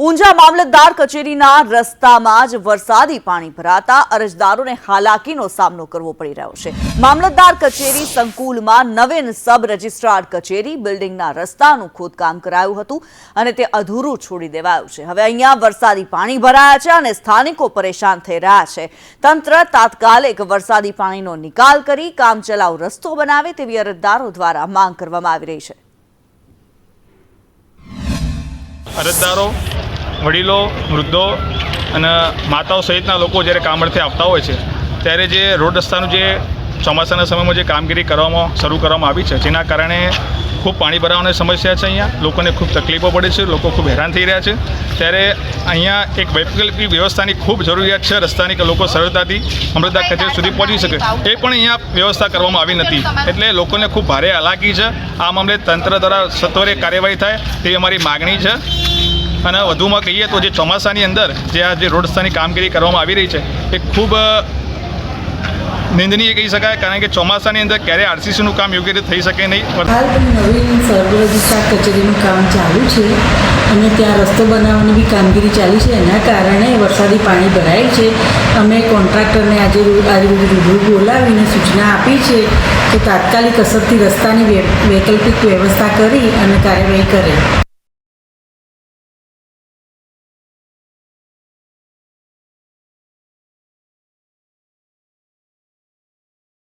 ઊંઝા મામલતદાર કચેરીના રસ્તામાં જ વરસાદી પાણી ભરાતા અરજદારોને હાલાકીનો સામનો કરવો પડી રહ્યો છે. મામલતદાર કચેરી સંકુલમાં નવીન સબ રજિસ્ટ્રાર કચેરી બિલ્ડિંગના રસ્તાનું ખોદકામ કરાયું હતું અને તે અધૂરું છોડી દેવાયું છે. હવે અહીંયા વરસાદી પાણી ભરાયા છે અને સ્થાનિકો પરેશાન થઈ રહ્યા છે. તંત્ર તાત્કાલિક વરસાદી પાણીનો નિકાલ કરી કામચલાઉ રસ્તો બનાવે તેવી અરજદારો દ્વારા માંગ કરવામાં આવી રહી છે. અરજદારો વડીલો વૃદ્ધો અને માતાઓ સહિતના લોકો જ્યારે કામ અર્થે આવતા હોય છે ત્યારે જે રોડ રસ્તાનું જે ચોમાસાના સમયમાં જે કામગીરી કરવામાં શરૂ કરવામાં આવી છે જેના કારણે ખૂબ પાણી ભરાવાની સમસ્યા છે અહીંયા. લોકોને ખૂબ તકલીફો પડે છે લોકો ખૂબ હેરાન થઈ રહ્યા છે. ત્યારે અહીંયા એક વૈકલ્પિક વ્યવસ્થાની ખૂબ જરૂરિયાત છે રસ્તાની કે લોકો સરળતાથી અમૃતા કચેરી સુધી પહોંચી શકે. એ પણ અહીંયા વ્યવસ્થા કરવામાં આવી નથી. એટલે લોકોને ખૂબ ભારે હાલાકી છે. આ મામલે તંત્ર દ્વારા સત્વરે કાર્યવાહી થાય તે અમારી માગણી છે. અને વધુમાં કહીએ તો જે ચોમાસાની અંદર જે આ જે રોડ રસ્તાની કામગીરી કરવામાં આવી રહી છે, એ ખૂબ નિંદનીય કહી શકાય કારણ કે ચોમાસાની અંદર ક્યારે આરસીસીનું કામ યોગ્ય રીતે થઈ શકે નહીં. હાલ કચેરીનું કામ ચાલુ છે અને ત્યાં રસ્તો બનાવવાની બી કામગીરી ચાલી છે. એના કારણે વરસાદી પાણી ભરાય છે. અમે કોન્ટ્રાક્ટરને આજે આજે રૂબરૂ બોલાવીને સૂચના આપી છે કે તાત્કાલિક અસરથી રસ્તાની વૈકલ્પિક વ્યવસ્થા કરી અને કાર્યવાહી કરે.